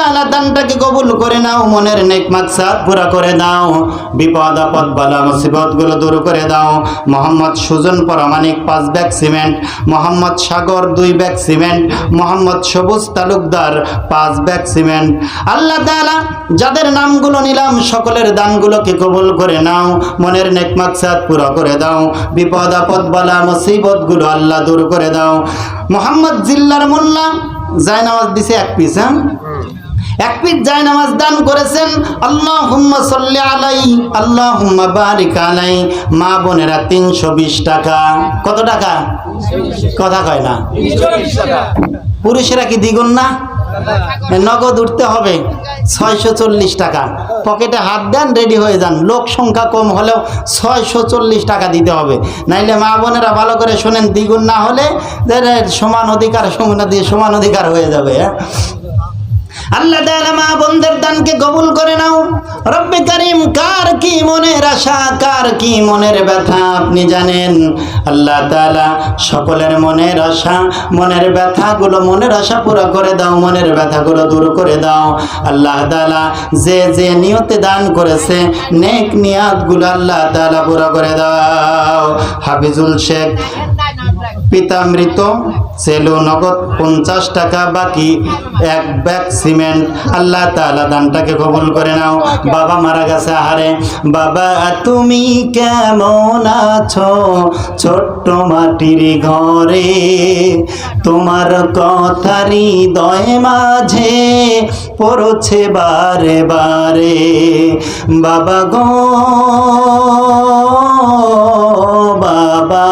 তাআলা দানটাকে কবুল করে নাও, মনের নেক মাকসাদ পুরা করে দাও, বিপদ আপদ বালা মুসিবতগুলো দূর করে দাও। মোহাম্মদ সুজন পরামানিক পাঁচ ব্যাগ সিমেন্ট, মোহাম্মদ সাগর দুই ব্যাগ সিমেন্ট, মোহাম্মদ সবুজ তালুকদার পাঁচ ব্যাগ সিমেন্ট। আল্লাহ তাআলা যাদের নামগুলো নিলাম, সকলের দানগুলোকে কবুল করে নাও, মনের নেক মাকসাদ পুরা করে দাও, বিপদ আপদ বালা মুসিবতগুলো আল্লাহ দূর করে দাও। মোহাম্মদ জিল্লার মোল্লা, জায়নামাজ দিছে এক পিস হ্যাঁ? এক পিস যায় নামাজ দান করেছেন আল্লাহ হুম্মা সাল্লি আলাই আল্লাহ হুম্মা বারিক আলাই, মা বোনেরা তিনশো বিশ টাকা। কত টাকা? কথা কয় না। পুরুষেরা কি দ্বিগুণ না? নগদ উঠতে হবে, ছয়শো চল্লিশ টাকা। পকেটে হাত দেন, রেডি হয়ে যান। লোক সংখ্যা কম হলেও ছয়শো চল্লিশ টাকা দিতে হবে। নাইলে মা বোনেরা ভালো করে শোনেন, দ্বিগুণ না হলে সমান অধিকার সমান দিয়ে সমান অধিকার হয়ে যাবে হ্যাঁ? আল্লাহ তাআলা মা বোনদের দানকে কবুল করে নাও। রব্বে করিম, কার কি মনের আশা, কার কি মনের ব্যথা আপনি জানেন? আল্লাহ তাআলা সকলের মনের আশা, মনের ব্যথাগুলো মনের আশা পুরো করে দাও, মনের ব্যথাগুলো দূর করে দাও। আল্লাহ তাআলা যে যে নিয়তে দান করেছে, নেক নিয়াতগুলো আল্লাহ তাআলা পুরো করে দাও। হাফিজুল শেখ পিতা মৃত, সেলু নগদ পঞ্চাশ টাকা, বাকি এক ব্যাগ সিমেন্ট। আল্লাহ তাআলা দানটাকে কবুল করে নাও। বাবা মারা গেছে আহারে। বাবা, তুমি কেমন আছো? ছোট্ট মাটির ঘরে তোমার কথারি দয় মাঝে পড়ছে বারে বারে। বাবা গো, বাবা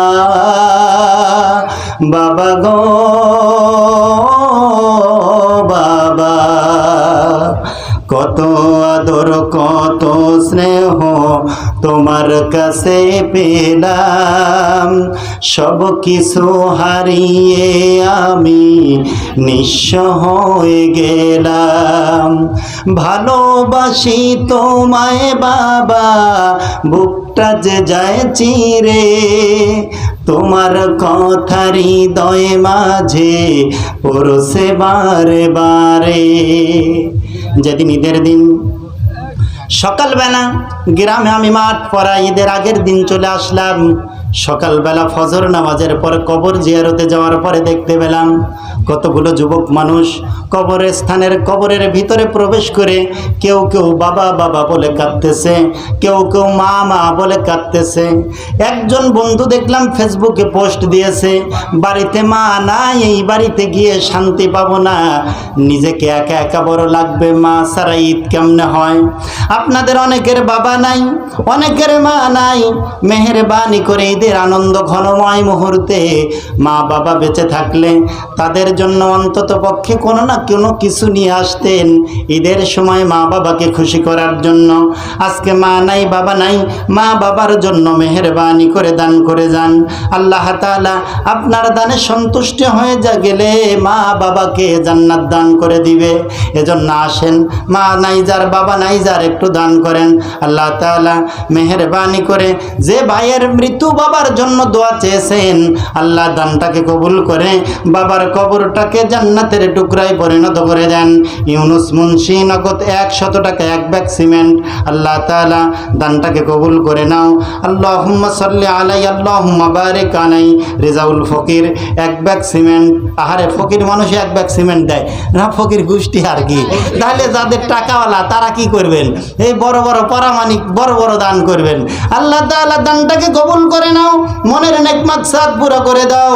বাবা গো, বাবা, কত আদর, কত স্নেহ তোমার কাছে পেলাম। সব কিছু হারিয়ে আমি নিঃস্ব হয়ে গেলাম। ভালোবাসি তোমায় বাবা, বুকটা যে যায় চিরে। তোমার কথারি হৃদয় মাঝে পরশে বারে বারে। যেদিন ঈদের দিন, সকালবেলা গ্রামে আমি মাঠ পড়া, ঈদের আগের দিন চলে আসলাম। সকালবেলা ফজর নামাজের পর কবর জিয়ারতে যাওয়ার পরে দেখতে পেলাম কতগুলো যুবক মানুষ কবরের স্থানের কবরের ভিতরে প্রবেশ করে কেউ কেউ বাবা বাবা বলে কাঁদতেছে, কেউ কেউ মা মা বলে কাঁদতেছে। একজন বন্ধু দেখলাম ফেসবুকে পোস্ট দিয়েছে, বাড়িতে মা নাই, এই বাড়িতে গিয়ে শান্তি পাবো না। নিজেকে একা একা বড় লাগবে মা সারা ঈদ কেমনে হয়? আপনাদের অনেকের বাবা নাই, অনেকের মা নাই। মেহেরবানি করে ঈদের আনন্দ ঘনময় মুহূর্তে মা বাবা বেঁচে থাকলে তাদের জন্য অন্তত পক্ষে কোনো না কোনো কিছু নিয়ে আসতেন ঈদের সময় মা বাবাকে খুশি করার জন্য। আজকে মা নাই, বাবা নাই, মা বাবার জন্য মেহেরবানি করে দান করে যান। আল্লাহ তাআলা আপনার দানে সন্তুষ্ট হয়ে যা গেলে মা বাবাকে জান্নাত দান করে দিবে। এজন্য আসেন, মা নাই যার, বাবা নাই যার একটু দান করেন। আল্লাহ তাআলা মেহেরবানি করে যে ভাইয়ের মৃত্যু বাবার জন্য দোয়া চেয়েছেন, আল্লাহ দানটাকে কবুল করে বাবার কবরটাকে জান্নাতের টুকরায় পরিণত করে দেন। ইউনুস মুন্সি নগদ একশত টাকা, এক ব্যাগ সিমেন্ট। আল্লাহ তাআলা দানটাকে কবুল করে নাও। আল্লাহ সাল্লি আলাই আল্লাহ বারিক আলাই। রেজাউল ফকির, এক ব্যাগ সিমেন্ট। আহারে, ফকির মানুষ এক ব্যাগ সিমেন্ট দেয়। না, ফকির গোষ্ঠী আর কি? তাহলে যাদের টাকাওয়ালা, তারা কি করবেন? এই বড় বড় পরামানিক বড় বড় দান করবেন। আল্লাহ তাআলা দানটাকে কবুল করে নাও। মনের নেক মাকসাদ পুরো করে দাও।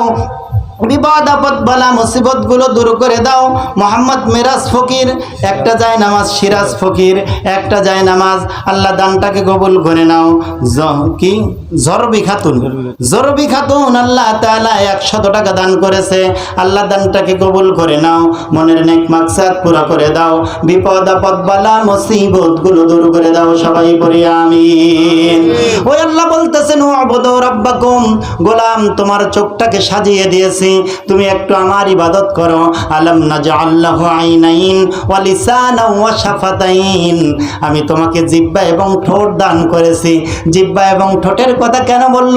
বিপদ আপদ বালা মুসিবতগুলো দূর করে দাও। মোহাম্মদ মিরাজ ফকির, একটা যায় নামাজ, সিরাজ ফকির, একটা যায় নামাজ। আল্লাহ দানটাকে কবুল করে নাও। কি? জরবি খাতুন। জরবি খাতুন আল্লাহ তাআলা একশত টাকা দান করেছে। আল্লাহ দানটাকে কবুল করে নাও। মনের নেক মাকসাদ পুরা করে দাও। বিপদ আপদ বালা মুসিবতগুলো দূর করে দাও। সবাই পড়ি আমি ওই আল্লাহ বলতেছেন ও আবুদু রাব্বাকুম গোলাম তোমার চোখটাকে সাজিয়ে দিয়েছে। দিয়েছি তুমি একটু আমার ইবাদত করো। আলম আইনাইন ওয়া লিসানা ওয়া শাফাতাইন। আমি তোমাকে জিব্বা এবং ঠোঁট দান করেছি। জিহ্বা এবং ঠোঁটের কথা কেন বলল?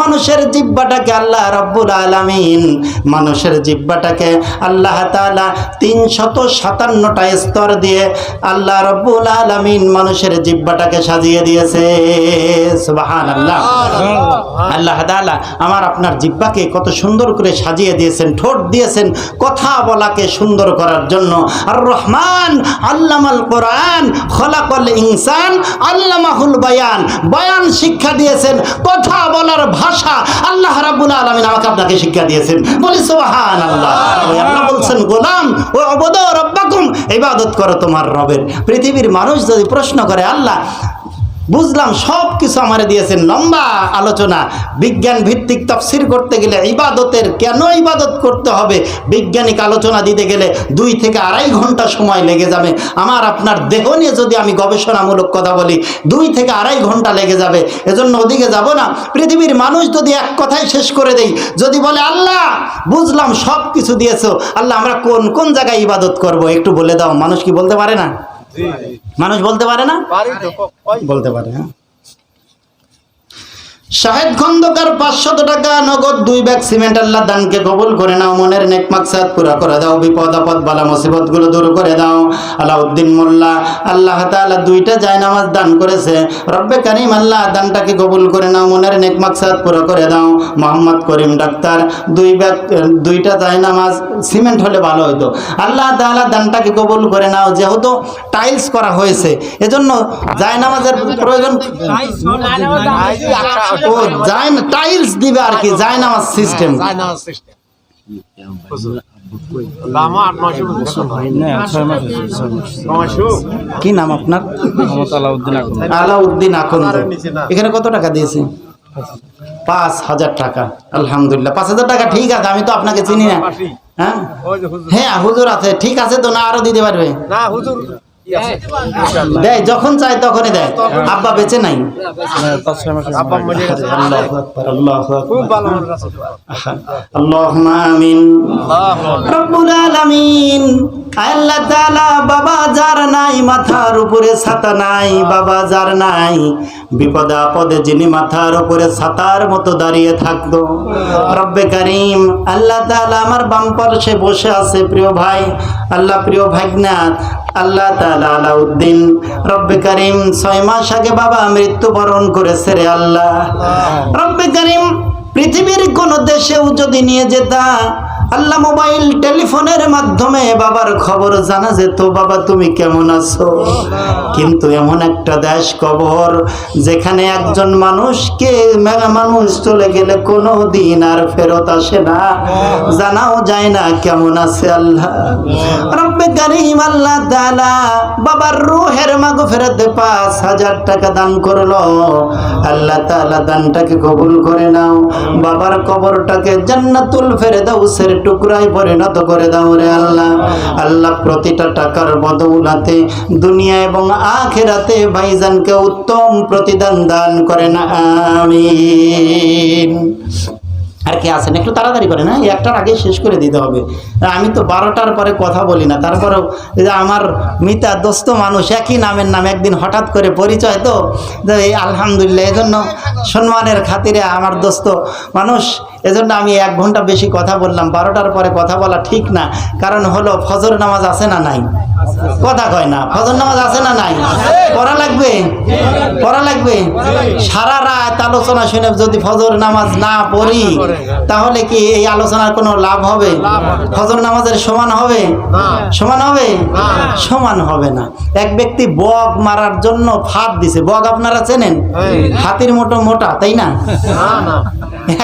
মানুষের জিব্বাটাকে আল্লাহ রব্বুল আলামিন মানুষের জিব্বাটাকে আল্লাহ তাআলা তিনশত সাতান্নটা স্তর দিয়ে আল্লাহ রব্বুল আলামিন মানুষের জিব্বাটাকে সাজিয়ে দিয়েছে। আল্লাহ আল্লাহ তাআলা আমার আপনার জিব্বাকে কত সুন্দর করে সাজিয়ে দিয়েছেন, ঠোঁট দিয়েছেন কথা বলাকে সুন্দর করার জন্য। আর রহমান আল্লামাল কোরআন, খলাকল ইনসান, আল্লামাহুল বায়ান, বয়ান শিক্ষা দিয়েছেন, কথা বলার ভাষা আল্লাহ রাব্বুল আলামিন আমাকে আপনাকে শিক্ষা দিয়েছেন। বলি সুবহান আল্লাহ আল্লাহ বলছেন, গোলাম ও অবদ রব্বাকুম, ইবাদত করো তোমার রবের। পৃথিবীর মানুষ যদি প্রশ্ন করে, আল্লাহ বুঝলাম সব কিছু আমারে দিয়েছেন। লম্বা আলোচনা। বিজ্ঞান ভিত্তিক তফসির করতে গেলে ইবাদতের কেন ইবাদত করতে হবে? বৈজ্ঞানিক আলোচনা দিতে গেলে দুই থেকে আড়াই ঘণ্টা সময় লেগে যাবে। আমার আপনার দেহ নিয়ে যদি আমি গবেষণামূলক কথা বলি, দুই থেকে আড়াই ঘণ্টা লেগে যাবে। এজন্য ওদিকে যাব না। পৃথিবীর মানুষ যদি এক কথাই শেষ করে দেই, যদি বলে, আল্লাহ, বুঝলাম সব কিছু দিয়েছ। আল্লাহ, আমরা কোন কোন জায়গায় ইবাদত করব? একটু বলে দাও। মানুষ কি বলতে পারে না? মানুষ বলতে পারে না? বলতে পারে হ্যাঁ। শাহেদ খন্দকার পাঁচশত টাকা নগদ দুই ব্যাগ সিমেন্ট আল্লাহ দানকে কবুল করে নাও মনের নেক মাকসাদ পুরা করে দাও বিপদ আপদ বালা মুসিবতগুলো দূর করে দাও। আলাউদ্দিন মোল্লা আল্লাহ তাআলা দুইটা জায়নামাজ দান করেছে। রব্বে কারিম আল্লাহ দানটাকে কবুল করে নাও মনের নেক মাকসাদ পুরা করে দাও। মোহাম্মদ করিম ডাক্তার দুই ব্যাগ দুইটা জায়নামাজ সিমেন্ট হলে ভালো হতো আল্লাহ তাআলা দানটাকে কবুল করে নাও যেহেতু টাইলস করা হয়েছে এজন্য জায়নামাজের প্রয়োজন ও টাইলস দিবে আর কি সিস্টেম কি নাম আপনার? আলাউদ্দিন আকন্দ। এখানে কত টাকা দিয়েছে? পাঁচ হাজার টাকা আলহামদুলিল্লাহ। পাঁচ হাজার টাকা ঠিক আছে আমি তো আপনাকে চিনি না। হ্যাঁ? হ্যাঁ হুজুর আছে ঠিক আছে তো না আরও দিতে পারবে? না হুজুর। দেয় যখন চায় তখনই দেয়। আব্বা বেঁচে নাই। বাবা যার নাই মাথার উপরে ছাতা নাই বাবা যার নাই বিপদ আপদে যিনি মাথার উপরে ছাতার মতো দাঁড়িয়ে থাকতো। রব্বে কারিম আল্লাহ আমার বাম পাশে বসে আছে প্রিয় ভাই আল্লাহ প্রিয় ভাগনাথ আল্লাহ আলাউদ্দিন। রব্বে করিম ছয় মাস আগে বাবা মৃত্যুবরণ করেছে রে আল্লাহ। রব্বে করিম পৃথিবীর কোন দেশেও যদি নিয়ে যেতা আল্লাহ মোবাইল টেলিফোনের মাধ্যমে বাবার খবর জানা যেত বাবা তুমি কেমন আছো? কিন্তু এমন একটা দেশ কবর যেখানে একজন মানুষকে মানুষ চলে গেলে কোনো দিন আর ফেরত আসে না। জানাও যায় না কেমন আছে আল্লাহ। রব্বে কারিম আল্লাহ তাআলা বাবার রুহের মাগো ফেরতে পাঁচ হাজার টাকা দান করল। আল্লাহ তাআলা দানটাকে কবুল করে নাও। বাবার কবরটাকে জান্নাতুল ফেরদাউসের টুকরায় পরিণত করে দাও রে আল্লাহ। আল্লাহ। প্রতিটা টাকার বদৌলাতে দুনিয়া এবং আখেরাতে ভাইজানকে উত্তম প্রতিদান দান করেন আমিন। আর কি আছেন? একটু তাড়াতাড়ি করেন হ্যাঁ? একটার আগে শেষ করে দিতে হবে। আমি তো বারোটার পরে কথা বলি না, তারপরেও আমার মিতা দোস্ত মানুষ, একই নামের নাম, একদিন হঠাৎ করে পরিচয় তো এই আলহামদুলিল্লাহ এই জন্য সম্মানের খাতিরে আমার দোস্ত মানুষ, এজন্য আমি এক ঘণ্টা বেশি কথা বললাম, বারোটার পরে কথা বলা ঠিক না, কারণ হলো ফজর নামাজ আছে না নাই? কথা কয় না। ফজর নামাজ আছে না নাই? পড়া লাগবে? পড়া লাগবে? সারা রাত আলোচনা শুনে যদি ফজর নামাজ না পড়ি তাহলে কি এই আলোচনার কোনো লাভ হবে? ফজর নামাজের সমান হবে? সমান হবে? সমান হবে না। এক ব্যক্তি বগ মারার জন্য ফাঁদ দিছে। বগ আপনারা চেনেন? হাতির মোটো মোটা তাই না।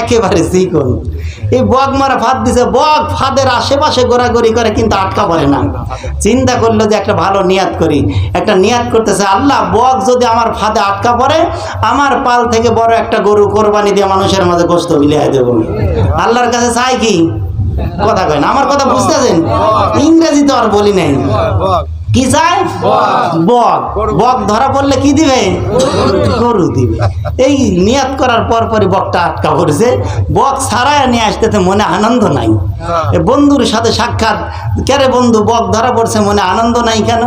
একেবারে চিকন। এই বগ মারা ফাঁদ দিছে বগ ফাঁদের আশেপাশে ঘোরাঘুরি করে কিন্তু আটকা পড়ে না। চিন্তা করল যে একটা ভালো নিয়াত করি। একটা নিয়াত করতেছে, আল্লাহ বগ যদি আমার ফাঁদে আটকা পড়ে, আমার পাল থেকে বড় একটা গরু কোরবানি দিয়ে মানুষের মাঝে গোস্ত বিলিয়ে দেব আল্লাহর কাছে চাই কি? কথা কয় না। আমার কথা বুঝতেছেন? ইংরেজি তো আর বলি নাই। কি চায় বক। বক। ধরা পড়লে কি দিবে? গরু। দিবে। এই নিয়াত করার পর পরে বকটা আটকা পড়েছে। বক ছাড়ায় নিয়ে আসতে মনে আনন্দ নাই। এ বন্ধুর সাথে সাক্ষাৎ। কেরে বন্ধু বক ধরা পড়ছে মনে আনন্দ নাই কেন?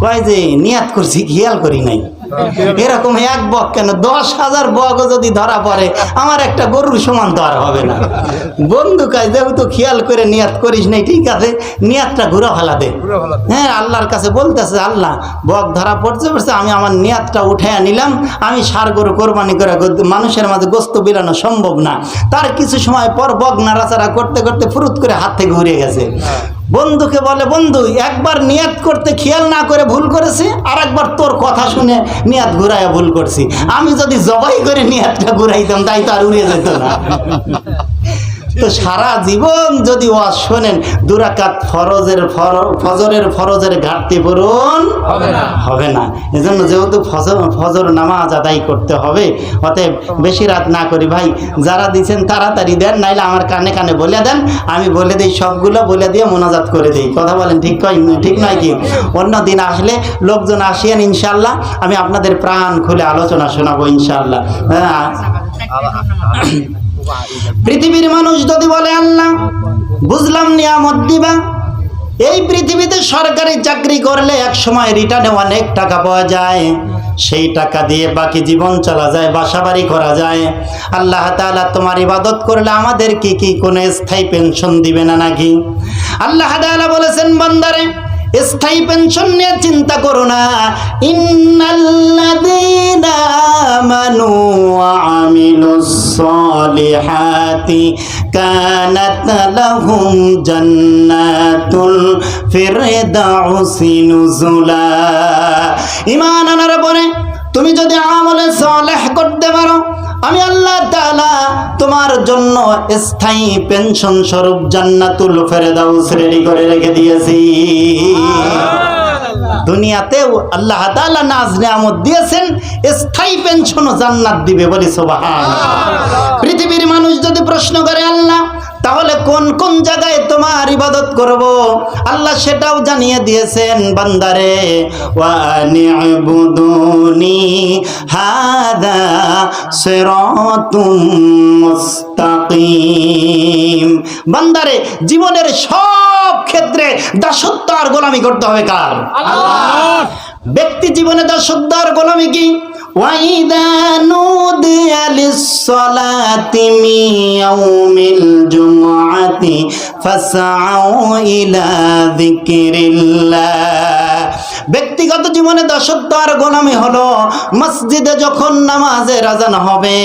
কয় যে নিয়াত করছি খেয়াল করি নাই। এরকম এক বক কেন? দশ হাজার বকও যদি ধরা পড়ে আমার একটা গরুর সমান তো আর হবে না। বন্ধু কাজ যেহেতু খেয়াল করে নিয়াত করিস নাই ঠিক আছে নিয়াতটা ঘুরে ফেলা দে ঘুরে ফেলা দে। হ্যাঁ আল্লাহর কাছে বলতেছে আল্লাহ বক ধরা পড়ছে পড়ছে আমি আমার নিয়াতটা উঠে নিলাম। আমি সার গরু কোরবানি করে মানুষের মাঝে গোস্ত বিলানো সম্ভব না। তার কিছু সময় পর বক নাড়াচাড়া করতে করতে ফুরুত করে হাত থেকে ঘুরে গেছে। বন্ধুকে বলে, বন্ধু, একবার নিয়াত করতে খেয়াল না করে ভুল করেছি আর একবার তোর কথা শুনে নিয়াত ঘুরাইয়া ভুল করছি। আমি যদি জবাই করে নিয়াতটা ঘুরাইতাম, তাই তো আর উড়ে যেত না। তো সারা জীবন যদি ওয়াজ শোনেন দুরাকাত ফরজের ফর- ফজরের ফরজের ঘাটতি পূরণ হবে না। হবে না। এজন্য যেহেতু ফজর ফজর নামাজ আদায় করতে হবে অতএব বেশি রাত না করি। ভাই যারা দিচ্ছেন তাড়াতাড়ি দেন নাইলে আমার কানে কানে বলে দেন আমি বলে দিই সবগুলো বলে দিয়ে মোনাজাত করে দিই। কথা বলেন ঠিক ঠিক নয় কি? অন্য দিন আসলে লোকজন আসিয়েন ইনশাল্লাহ আমি আপনাদের প্রাণ খুলে আলোচনা শোনাবো ইনশাল্লাহ হ্যাঁ। পৃথিবীর মানুষ যদি বলে, আল্লাহ, বুঝলাম নিয়ামত দিবা। এই পৃথিবীতে সরকারি চাকরি করলে এক সময় রিটার্নে অনেক টাকা পাওয়া যায়। সেই টাকা দিয়ে বাকি জীবন চলা যায় বাসা বাড়ি করা যায়। আল্লাহ তাআলা তোমার ইবাদত করলে আমাদের কি কি কোনো স্থায়ী পেনশন দিবে না নাকি? আল্লাহ তাআলা বলেছেন, বান্দারে স্থায়ী পেনশন নিয়ে চিন্তা করো না। ইন্নাল্লাযীনা আমানু ওয়া আমিলুস সালিহাতি কানাত লাহুম জান্নাতুল ফিরদাউসি নুজুলা। ঈমান আনার পরে তুমি যদি আমলে সালেহ করতে পারো, আমি আল্লাহ তাআলা তোমার জন্য স্থায়ী পেনশন স্বরূপ জান্নাতুল ফেরদাউস রেডি করে রেখে দিয়েছি। দুনিয়াতেও আল্লাহ তাআলা নাজ নিয়ামত দিয়েছেন স্থায়ী পেনশন ও জান্নাত দিবে বলি সুবহান পৃথিবীর মানুষ যদি প্রশ্ন করে আল্লাহ তাহলে কোন কোন জায়গায় ইবাদত করব। আল্লাহ সেটাও জানিয়ে দিয়েছেন বান্দারে ওয়া নি'বুদুনি হাদা মুস্তাকিম। বান্দারে জীবনের সব ক্ষেত্রে দাসত্ব আর গোলামি করতে হবে কার? ব্যক্তি জীবনে দাসত্ব আর গোলামি কি? وَإِذَا نُودِيَ لِلصَّلَاةِ مِنْ يَوْمِ الْجُمُعَةِ فَاسْعَوْا إِلَى ذِكْرِ اللَّهِ ব্যক্তিগত জীবনে দাসত্ব আর গোলামি হলো মসজিদে যখন নামাজে রাজান হবে,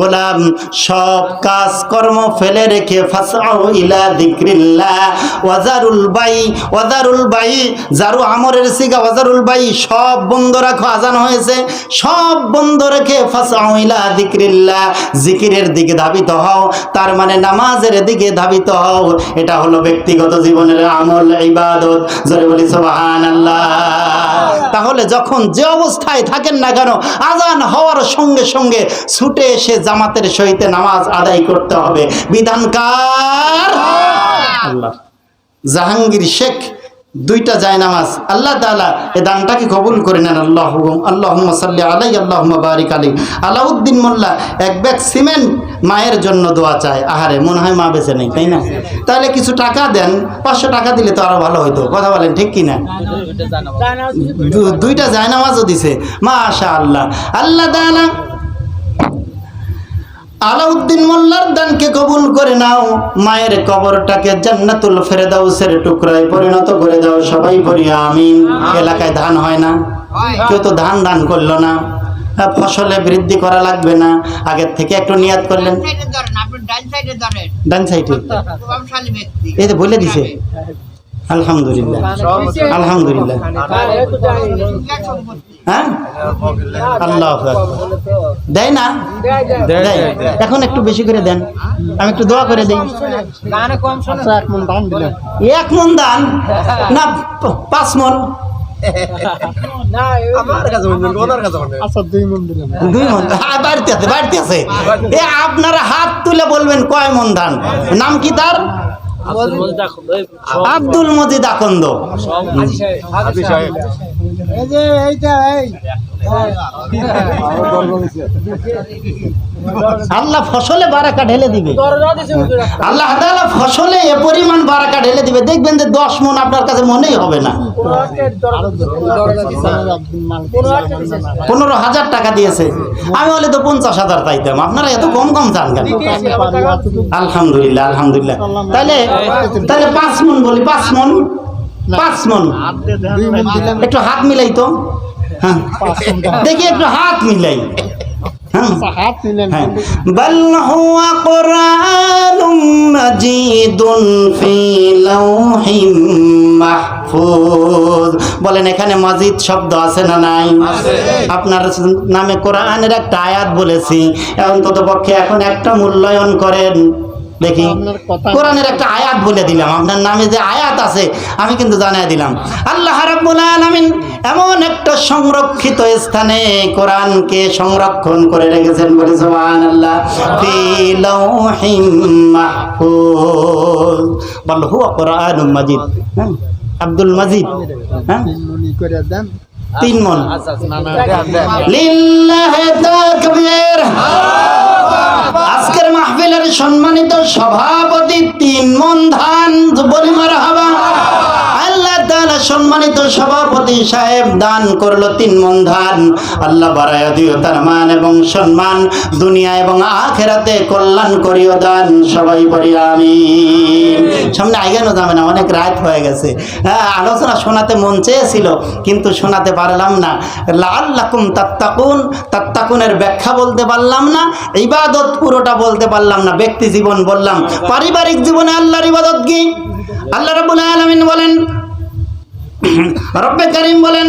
গোলাম সব কাজ কর্ম ফেলে রেখে ফাসাও ইলা যিকরিল্লাহ, ওয়াজারুল বাই ওয়াজারুল বাই, জারু আমরের সিগা, ওয়াজারুল বাই, সব বন্ধ রাখো, আজান হয়েছে, সব বন্ধ রেখে ফাসাও ইলা যিকরিল্লাহ জিকিরের দিকে ধাবিত হও, তার মানে নামাজের দিকে ধাবিত হও, এটা হলো ব্যক্তিগত জীবনের আমল, ইবাদত। জোরে বলি, সুবহানাল্লাহ। তাহলে যখন যে অবস্থায় থাকেন না কেন আজান হওয়ার সঙ্গে সঙ্গে ছুটে এসে জামাতের সহিতে নামাজ আদায় করতে হবে। বিধানকার আল্লাহ। জাহাঙ্গীর শেখ দুইটা যায় নামাজ। আল্লাহ তাআলা এ দানটাকে কবুল করে নেন। আল্লাহ আল্লাহ সাল্লি আলাই আল্লাহ বারিক আলী আলাউদ্দিন মোল্লা এক ব্যাগ সিমেন্ট মায়ের জন্য দোয়া চায়। আহারে মনে হয় মা বেঁচে নেই তাই না? তাহলে কিছু টাকা দেন পাঁচশো টাকা দিলে তো আরও ভালো হতো কথা বলেন ঠিক কিনা? দুইটা জায়নামাজও দিছে মা আশা আল্লাহ আল্লাহ তাআলা আলাউদ্দিন মোল্লার দানকে কবুল করে নাও। মায়ের কবরটাকে জান্নাতুল ফেরদাউসের টুকরায় পরিণত করে দাও সবাই পড়ি আমিন। এলাকায় ধান হয় না। কেউ তো ধান দান করল না। ফসলে বৃদ্ধি করা লাগবে না। আগের থেকে একটু নিয়াত করলেন। ডান সাইডে ধরেন ডান সাইডে প্রভাবশালী ব্যক্তি। এই তো বলে দিছে। আলহামদুলিল্লাহ। আলহামদুলিল্লাহ। হ্যাঁ? আল্লাহ দেয় না? দেয়। এখন একটু বেশি করে দেন। আমি একটু দোয়া করে দিই। গানে কম শোনে এক মন দান মন দান? না পাঁচ মন। আচ্ছা দুই মন দুই মন। হ্যাঁ, আপনারা হাত তুলে বলবেন কয় মন ধান নাম কি তার? আব্দুল মজিদ আকন্দ এই যে এইটা এই। আল্লাহ ফসলে বারাকা ঢেলে দিবে। আল্লাহ তাআলা ফসলে এ পরিমাণ বারাকা ঢেলে দিবে। দেখবেন যে দশ মন আপনার কাছে মনেই হবে না। পনেরো হাজার টাকা দিয়েছে। আমি হলে তো পঞ্চাশ হাজার চাইতাম আপনারা এত কম কম চান কেন আলহামদুলিল্লাহ আলহামদুলিল্লাহ। তাহলে তাহলে পাঁচ মন বলি পাঁচ মন পাঁচ মন একটু হাত মিলাই তো হ্যাঁ দেখি একটু হাত মিলাই হ্যাঁ হাত নিলেন হ্যাঁ। بل هو قرآن مجيد في لوح মাহফুজ বলেন এখানে মজিদ শব্দ আছে না নাই আপনার নামে কোরআনের একটা আয়াত বলেছি অন্তত পক্ষে এখন একটা মূল্যায়ন করেন দেখি। কোরআনের একটা আয়াত বলে দিলাম। আপনার নামে যে আয়াত আছে আমি কিন্তু জানিয়ে দিলাম। আল্লাহ রাব্বুল আলামিন এমন একটা সংরক্ষিত স্থানে কোরআনকে সংরক্ষণ করে রেখেছেন বলে সুবহানাল্লাহ। ফি লাউহিম মাহফুজ। বল হুয়া কোরআনুম মাজিদ। হ্যাঁ? আব্দুল মাজিদ। হ্যাঁ? তিন মন। দেন দেন। লিল্লাহি সভা সভাপতি সাহেব দান করল তিন মন ধান। আল্লাহ বাড়াইয়া দিও তার মান এবং সম্মান। দুনিয়া এবং আখেরাতে কল্যাণ করিও দান। সবাই বলি আমি সামনে আইগানো যাবে না, অনেক রাত হয়ে গেছে। হ্যাঁ আলোচনা শোনাতে মন চেয়েছিল, কিন্তু শোনাতে পারলাম না। লাল্লাকুম তাত্তাকুন, তাত্তাকুনের ব্যাখ্যা বলতে পারলাম না, ইবাদত পুরোটা বলতে পারলাম না। ব্যক্তি জীবন বললাম, পারিবারিক জীবনে আল্লাহর ইবাদত কি? আল্লাহ রাব্বুল আলামিন বলেন রব্বে করিম বলেন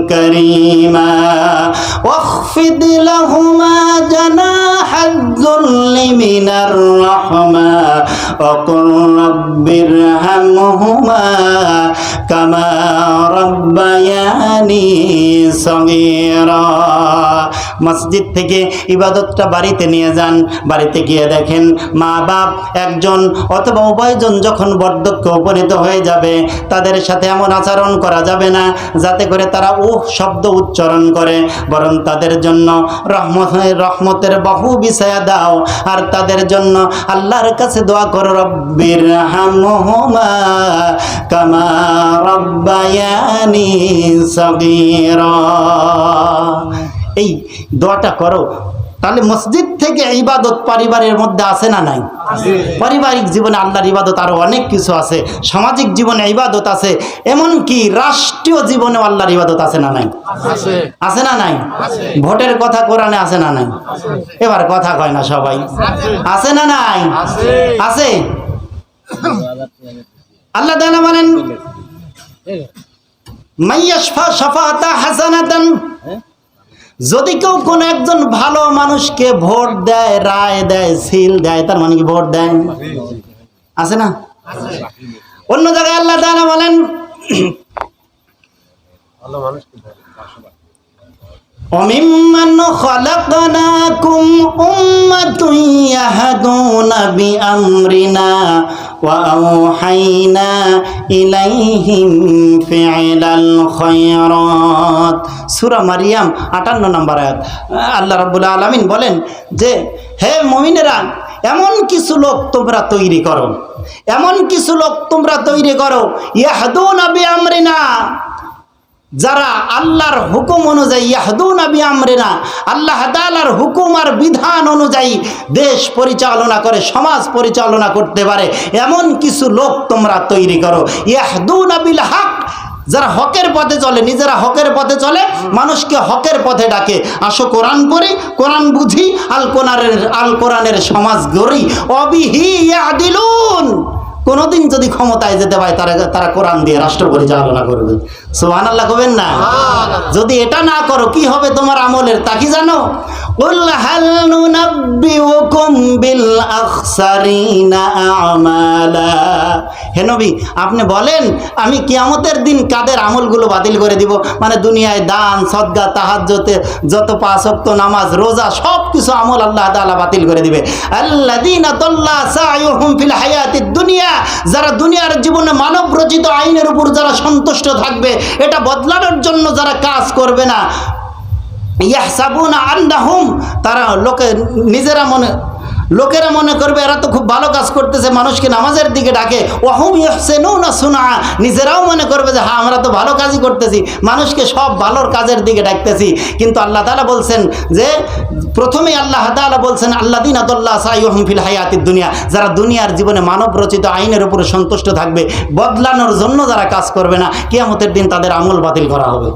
كريما واخفض لهما جناح الذل من الرحمة وقل رب ارحمهما كما ربياني صغيرا মসজিদ থেকে ইবাদতটা বাড়িতে নিয়ে যান বাড়িতে গিয়ে দেখেন মা বাপ একজন অথবা উভয়জন যখন বর্ধক্য উপনীত হয়ে যাবে তাদের সাথে এমন আচরণ করা যাবে না যাতে করে তারা উহ শব্দ উচ্চারণ করে, বরং তাদের জন্য রহমত রহমতের বহু বিষয় দাও, আর তাদের জন্য আল্লাহর কাছে দোয়া করো, রব্বির হামহুমা কামা রব্বায়ানি সগীরা। এই দোয়াটা করো তাহলে মসজিদ থেকে ইবাদত পরিবারের মধ্যে আছে না নাই? পারিবারিক জীবনে আল্লাহর ইবাদত আরও অনেক কিছু আছে। সামাজিক জীবনে ইবাদত আছে। এমনকি রাষ্ট্রীয় জীবনে আল্লাহর ইবাদত আছে না নাই? আছে। না নাই? ভোটের কথা কোরআনে আছে না নাই? এবার কথা কয় না সবাই। আছে। না নাই? আছে। আল্লাহ তাআলা বলেন মাইয়াশফা শাফাআতা হাসানাতান যদি কেউ কোনো একজন ভালো মানুষকে ভোট দেয়, রায় দেয়, সিল দেয়, তার মানে কি ভোট দেয়? আছে না? অন্য জায়গায় আল্লাহ তাআলা বলেন وممن خلقناكم أمة يهدون بأمرنا وأوحينا إليهم فعل الخيرات সূরা মারিয়াম 58 নম্বর আয়াত আল্লাহ রাব্বুল আলামিন বলেন যে হে মুমিনেরা এমন কিছু লোক তোমরা তৈরি করো এমন কিছু লোক তোমরা তৈরি করো ইয়াহদুনা বিআমরিনা যারা আল্লাহর হুকুম অনুযায়ী, ইয়াহদুন আবি আমরেনা আল্লাহ তাআলার হুকুম আর বিধান অনুযায়ী দেশ পরিচালনা করে, সমাজ পরিচালনা করতে পারে, এমন কিছু লোক তোমরা তৈরি করো। ইয়াহদুন আবিল হক যারা হকের পথে চলে, নিজেরা হকের পথে চলে, মানুষকে হকের পথে ডাকে। আসো কোরআন পড়ি, কোরআন বুঝি, আল কোরআনের আল কোরআনের সমাজ গড়ি। অবিহি ইয়াদিলুন, কোনোদিন যদি ক্ষমতায় যেতে পারে তারা তারা কোরআন দিয়ে রাষ্ট্র পরিচালনা করবে। যদি এটা না করো কি হবে তোমার আমলের? তা কি জানো? হে আপনি বলেন আমি কিয়ামতের দিন কাদের আমলগুলো বাতিল করে দিব? মানে দুনিয়ায় দান সদ্গা তাহাজ্যতে যত পাশক্ত নামাজ রোজা সব কিছু আমল আল্লাহ তালা বাতিল করে দিবে। আল্লাহ দুনিয়া যারা দুনিয়ার জীবনে মানব রচিত আইনের উপর যারা সন্তুষ্ট থাকবে এটা বদলানোর জন্য যারা কাজ করবে না। ইয়াহসাবুনা আন্নাহুম তারা লোকে নিজেরা মনে লোকেরা মনে করবে, এরা তো খুব ভালো কাজ করতেছে, মানুষকে নামাজের দিকে ডাকে। ওহুম ইহসেনুনা সুনা নিজেরাও মনে করবে যে হ্যাঁ আমরা তো ভালো কাজই করতেছি, মানুষকে সব ভালোর কাজের দিকে ডাকতেছি। কিন্তু আল্লাহ তাআলা বলছেন যে, প্রথমেই আল্লাহ তাআলা বলছেন আল্লাহ দিন আদুল্লাহ সাইহম ফিল হায়াতির দুনিয়া। যারা দুনিয়ার জীবনে মানব রচিত আইনের উপরে সন্তুষ্ট থাকবে, বদলানোর জন্য যারা কাজ করবে না, কিয়ামতের দিন তাদের আমল বাতিল করা হবে।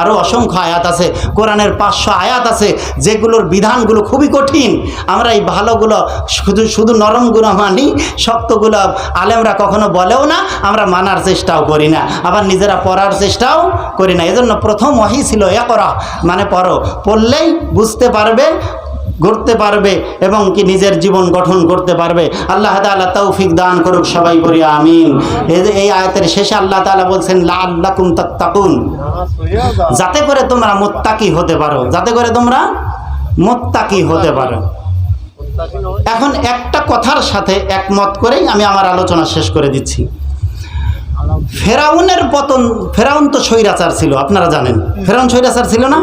আরও অসংখ্য আয়াত আছে। কোরআনের পাঁচশো আয়াত আছে, যেগুলোর বিধানগুলো খুবই কঠিন। আমরা এই ভালোগুলো শুধু শুধু নরমগুলো মানি, শক্তগুলো আলেমরা কখনো বলেও না, আমরা মানার চেষ্টাও করি না। আবার নিজেরা পড়ার চেষ্টাও করি না। এজন্য প্রথম ওয়াহি ছিল এ করা মানে পড়ো। পড়লেই বুঝতে পারবে গড়তে পারবে এবং কি নিজের জীবন গঠন করতে পারবে। আল্লাহ তাআলা তৌফিক দান করুক সবাই করি আমিন। এই আয়াতের শেষে আল্লাহ তালা বলছেন লা আল্লাকুম তাত্তাকুন। যাতে করে তোমরা মোত্তাকি হতে পারো, যাতে করে তোমরা মোত্তাকি হতে পারো। এখন একটা কথার সাথে একমত করেই আমি আমার আলোচনা শেষ করে দিচ্ছি। ফেরাউনের পতন, ফেরাউন তো স্বৈরাচার ছিল, আপনারা জানেন। ফেরাউন স্বৈরাচার ছিল না?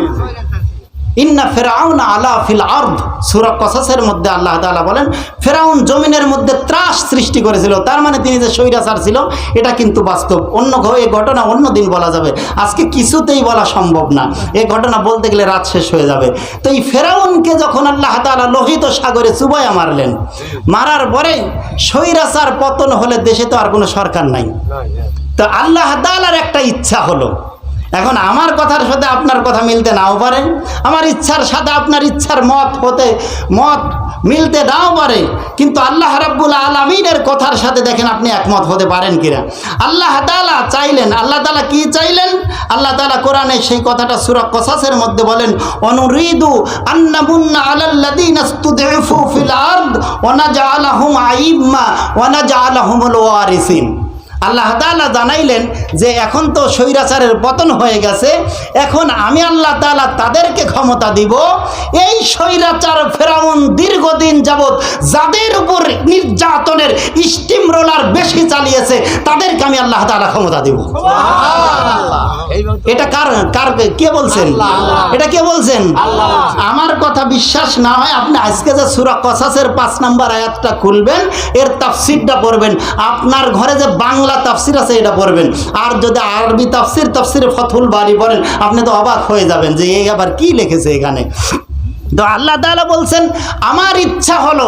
ইন্না ফেরাউন আলা ফিল আর্দ। সূরা কসাসের মধ্যে আল্লাহ তাআলা বলেন ফেরাউন জমিনের মধ্যে ত্রাস সৃষ্টি করেছিল তার মানে তিনি যে স্বৈরাচার ছিল এটা কিন্তু বাস্তব। অন্য এই ঘটনা অন্য দিন বলা যাবে। আজকে কিছুতেই বলা সম্ভব না। এই ঘটনা বলতে গেলে রাত শেষ হয়ে যাবে। তো এই ফেরাউনকে যখন আল্লাহ তাআলা লোহিত সাগরে চুবায়া মারলেন মারার পরে স্বৈরাচার পতন হলে দেশে তো আর কোনো সরকার নাই। তো আল্লাহ তাআলার একটা ইচ্ছা হলো এখন আমার কথার সাথে আপনার কথা মিলতে নাও পারে, আমার ইচ্ছার সাথে আপনার ইচ্ছার মত হতে, মত মিলতে নাও পারে, কিন্তু আল্লাহ রাব্বুল আলমিনের কথার সাথে দেখেন আপনি একমত হতে পারেন কিনা। আল্লাহ তালা চাইলেন, আল্লাহ তালা কি চাইলেন? আল্লাহ তালা কোরআনে সেই কথাটা সূরা কসাসের মধ্যে বলেন অনুরিদু আন্নামুন্না নাজআলাহুমুল ওয়ারিসিন। আল্লাহ তাআলা জানাইলেন যে এখন তো স্বৈরাচারের পতন হয়ে গেছে এখন আমি আল্লাহ তাআলা তাদেরকে ক্ষমতা দিব। এই স্বৈরাচার ফেরাউন দীর্ঘদিন যাবৎ যাদের উপর নির্যাতনের স্টিম রোলার বেশি চালিয়েছে তাদেরকে আমি আল্লাহ তাআলা ক্ষমতা দিব। এটা কার কার কে বলছেন? এটা কে বলছেন। আমার কথা বিশ্বাস না হয় আপনি আজকে যে সুরা কসাসের পাঁচ নাম্বার আয়াতটা খুলবেন এর তাফসিরটা পড়বেন। আপনার ঘরে যে বাংলা তাফসির আছে, এটা পড়বেন। আর যদি আরবি তাফসির তাফসির ফতুল বাড়ি পড়েন, আপনি তো অবাক হয়ে যাবেন যে এই আবার কি লিখেছে এখানে। তো আল্লাহ তালা বলছেন, আমার ইচ্ছা হলো,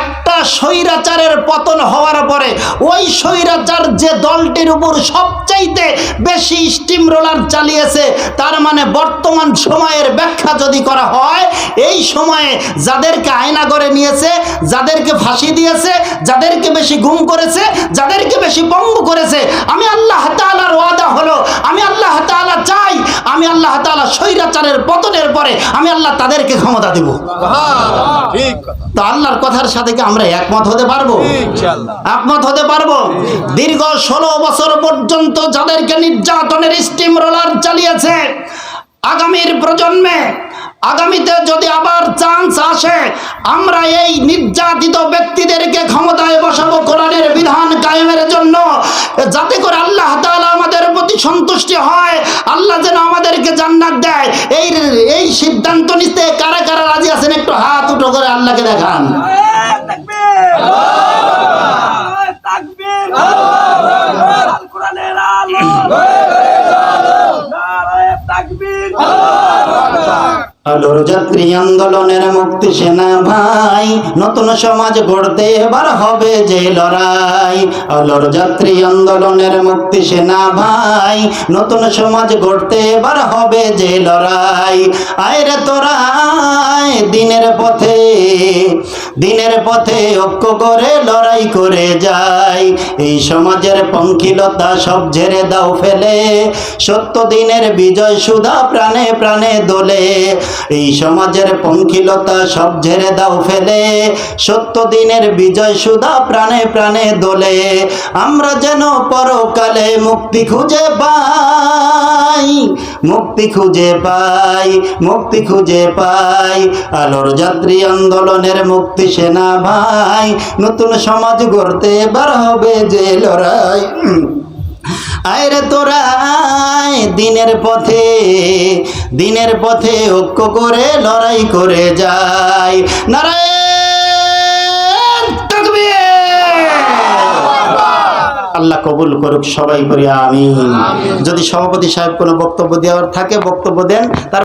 একটা স্বৈরাচারের পতন হওয়ার পরে ওই স্বৈরাচার যে দলটির উপর সবচাইতে বেশি স্টিম রোলার চালিয়েছে তার মানে বর্তমান সময়ের ব্যাখ্যা যদি করা হয় এই সময়ে যাদেরকে আয়না করে নিয়েছে যাদেরকে ফাঁসি দিয়েছে যাদেরকে বেশি গুম করেছে যাদেরকে বেশি বঙ্গ করেছে আমি আল্লাহ তাআলার ওয়াদা হলো আমি আল্লাহ তাআলা চাই আমি আল্লাহ তাআলা স্বৈরাচারের পতনের পরে আমি আল্লাহ তাদেরকে ক্ষমতা দেব। তো আল্লাহর কথার সাথে কি আমরা একমত হতে পারব? একমত হতে পারব? দীর্ঘ ষোলো বছর পর্যন্ত যাদেরকে নির্যাতনের স্টিম রোলার চালিয়েছে, আগামীর প্রজন্মে, আগামীতে যদি আবার চান্স আসে, আমরা এই নির্যাতিত ব্যক্তিদেরকে ক্ষমতায় বসাবো কোরআনের বিধান কায়েমের জন্য। যাতে করে আল্লাহ তাআলা আমাদের প্রতি সন্তুষ্টি হয়, আল্লাহ যেন আমাদেরকে জান্নাত দেয়। এই এই সিদ্ধান্ত নিতে কারা কারা রাজি আছেন? একটু হাত উঠো করে আল্লাহকে দেখান। তাকবীর আল কোরআনের আলো। নারায়ে তাকবীর। আলোর যাত্রী আন্দোলনের মুক্তি সেনা ভাই নতুন সমাজ গড়তে এবার হবে যে লড়াই। আলোর যাত্রী আন্দোলনের মুক্তি সেনা ভাই নতুন সমাজ গড়তে এবার হবে যে লড়াই। আয়রে তোরা দিনের পথে দিনের পথে ঐক্য করে, লড়াই করে যাই। এই সমাজের পঙ্কিলতা সব ঝেড়ে দাও, ফেলে। সত্য দিনের বিজয় সুধা প্রাণে প্রাণে দোলে। এই সমাজের পঙ্কিলতা সব ঝেড়ে দাও, ফেলে। সত্য দিনের বিজয় সুধা প্রাণে প্রাণে দোলে। আমরা যেন পরকালে মুক্তি খুঁজে পাই, মুক্তি খুঁজে পাই, মুক্তি খুঁজে পাই। আলোর যাত্রী আন্দোলনের মুক্তি সেনা ভাই। নতুন সমাজ গড়তে এবার হবে যে লড়াই। আয়রে তোরা দিনের পথে। দিনের পথে ঐক্য করে লড়াই করে যায় নারায়ণ আল্লাহ কবুল করুক সবাই করি আমিন। যদি সভাপতি সাহেব কোনো বক্তব্য দেওয়ার থাকে বক্তব্য দেন তার